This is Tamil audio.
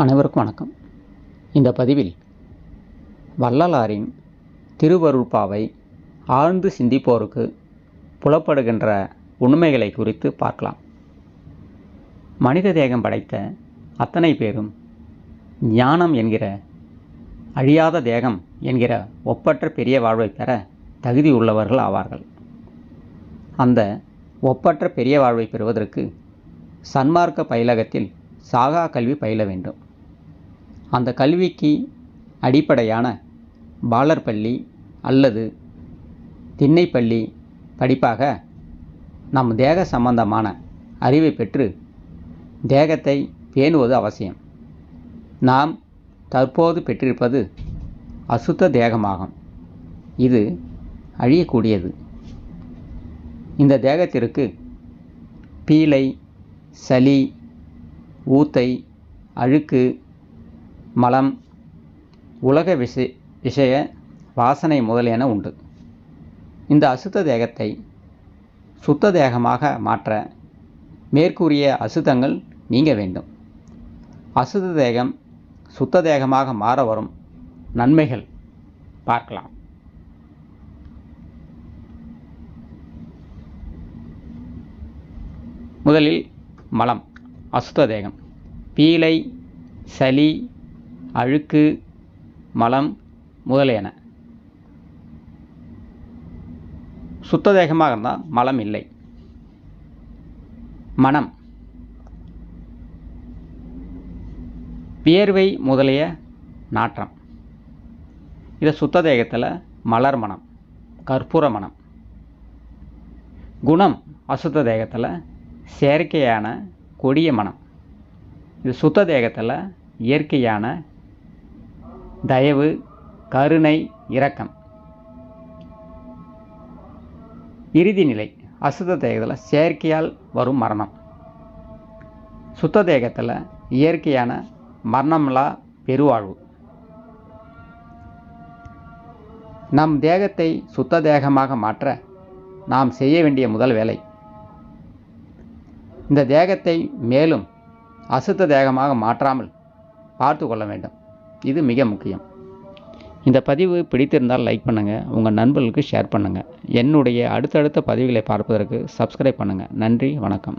அனைவருக்கும் வணக்கம். இந்த பதிவில் வள்ளலாரின் திருவருட்பாவை ஆழ்ந்து சிந்திப்போருக்கு புலப்படுகின்ற உண்மைகளை குறித்து பார்க்கலாம். மனித தேகம் படைத்த அத்தனை பேரும் ஞானம் என்கிற அழியாத தேகம் என்கிற ஒப்பற்ற பெரிய வாழ்வை பெற தகுதி உள்ளவர்கள் ஆவார்கள். அந்த ஒப்பற்ற பெரிய வாழ்வை பெறுவதற்கு சன்மார்க்க பயிலகத்தில் சாகா கல்வி பயில வேண்டும். அந்த கல்விக்கு அடிப்படையான பாலர் பள்ளி அல்லது திண்ணைப்பள்ளி படிப்பாக நம் தேக சம்பந்தமான அறிவை பெற்று தேகத்தை பேணுவது அவசியம். நாம் தற்போது பெற்றிருப்பது அசுத்த தேகமாகும். இது அழியக்கூடியது. இந்த தேகத்திற்கு பீலை சளி ஊத்தை அழுக்கு மலம் உலக விஷ விஷய வாசனை முதலியன உண்டு. இந்த அசுத்த தேகத்தை சுத்த தேகமாக மாற்ற மேற்கூறிய அசுத்தங்கள் நீங்க வேண்டும். அசுத்த தேகம் சுத்த தேகமாக மாற வரும் நன்மைகள் பார்க்கலாம். முதலில் மலம் அசுத்த தேகம். பீலை சளி அழுக்கு மலம் முதலியன. சுத்த தேகமாக இருந்தால் மலம் இல்லை. மனம். வியர்வை முதலிய நாற்றம். இது சுத்த தேகத்தில் மலர் மனம் கற்பூர மனம். குணம் அசுத்த தேகத்தில் செயற்கையான கொடிய மனம். இது சுத்த தேகத்தில் இயற்கையான தயவு கருணை இரக்கம். இறுதி நிலை அசுத்த தேகத்தில் செயற்கையால் வரும் மரணம். சுத்த தேகத்தில் இயற்கையான மரணம்லா பெருவாழ்வு. நம் தேகத்தை சுத்த தேகமாக மாற்ற நாம் செய்ய வேண்டிய முதல் வேலை. இந்த தேகத்தை மேலும் அசுத்த தேகமாக மாற்றாமல் பார்த்து கொள்ள வேண்டும். இது மிக முக்கியம். இந்த பதிவு பிடித்திருந்தால் லைக் பண்ணுங்கள் உங்கள் நண்பர்களுக்கு ஷேர் பண்ணுங்கள் என்னுடைய அடுத்தடுத்த பதிவுகளை பார்ப்பதற்கு சப்ஸ்கிரைப் பண்ணுங்கள் நன்றி வணக்கம்.